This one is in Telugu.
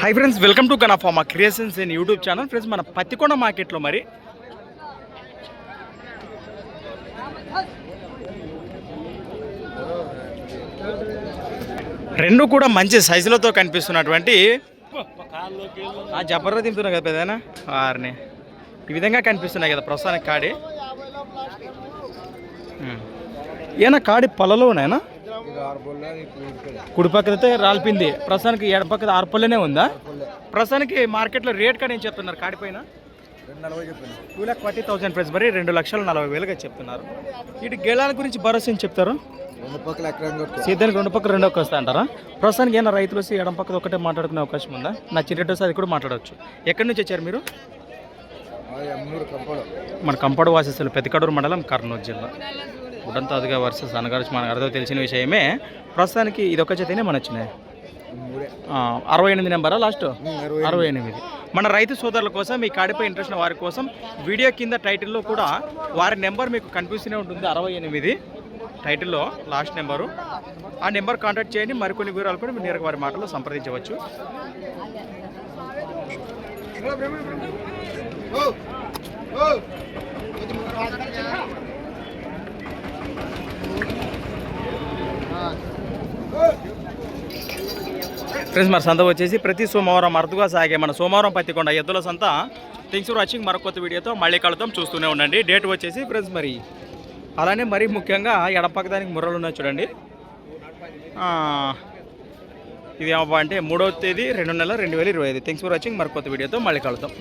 High friends welcome to కనఫామా creations in YouTube channel friends మన పత్తికొండ మార్కెట్లో మరి. రెండు కూడా మంచి సైజులతో కనిపిస్తున్నటువంటి ఆ జబర్రా తింటున్నా కదా పెదనా వారిని ఈ విధంగా కనిపిస్తున్నాయి కదా ప్రస్తుతానికి కాడి. ఏనా కాడి పొలలోనేనా కుడి అయితే రాల్పింది. ప్రస్తుతానికి ఎడ పక్కన ఆరుపల్లెనే ఉందా? ప్రస్తుతానికి మార్కెట్లో రేట్ కానీ ఏం చెప్తున్నారు కాడిపైన two lakh forty thousand price మరి రెండు లక్షల నలభై వేలుగా చెప్తున్నారు. ఇటు గేళాల గురించి భరోసా ఏం చెప్తారు? సీతానికి రెండు పక్కల రెండో వస్తా అంటారా? ప్రస్తుతానికి ఏమైనా రైతులు వస్తే ఎడం పక్కన ఒకటే మాట్లాడుకునే అవకాశం ఉందా? వస్తే అది కూడా మాట్లాడవచ్చు. ఎక్కడి నుంచి వచ్చారు మీరు? మన కంపడు వాసిస్తులు పెద్దకడూరు మండలం కర్నూలు జిల్లా. ఉడంతా అదిగా వర్సెస్ అనగారు మన అర్థం తెలిసిన విషయమే. ప్రస్తుతానికి ఇది ఒక చేతనే మన వచ్చినాయి? అరవై ఎనిమిది నెంబరా లాస్ట్? అరవై ఎనిమిది. మన రైతు సోదరుల కోసం మీ కాడిపై ఇంట్రెస్ట్ ఉన్న వారి కోసం వీడియో కింద టైటిల్లో కూడా వారి నెంబర్ మీకు కనిపిస్తూనే ఉంటుంది అరవై ఎనిమిది. టైటిల్లో లాస్ట్ నెంబరు. ఆ నెంబర్ కాంటాక్ట్ చేయండి మరికొన్ని వివరాలు కూడా మీరు నేరుగా వారి మాటలో సంప్రదించవచ్చు. ఫ్రెండ్స్ మరి సంత వచ్చేసి ప్రతి సోమవారం అరుదుగా సాగే మన సోమవారం పత్తికొండ ఎద్దుల సంత. Things watching. మరొకొత్త వీడియోతో మళ్ళీ కలుద్దాం. చూస్తూనే ఉండండి. డేట్ వచ్చేసి ఫ్రెండ్స్ మరి అలానే మరీ ముఖ్యంగా ఎడపక్క దానికి ముర్రలు ఉన్నాయి చూడండి. ఇది ఏమబ్బా అంటే మూడవ తేదీ రెండు నెలల రెండు వేల ఇరవై ఐదు. Thanks for watching. మరొక వీడియోతో మళ్ళీ కలుద్దాం.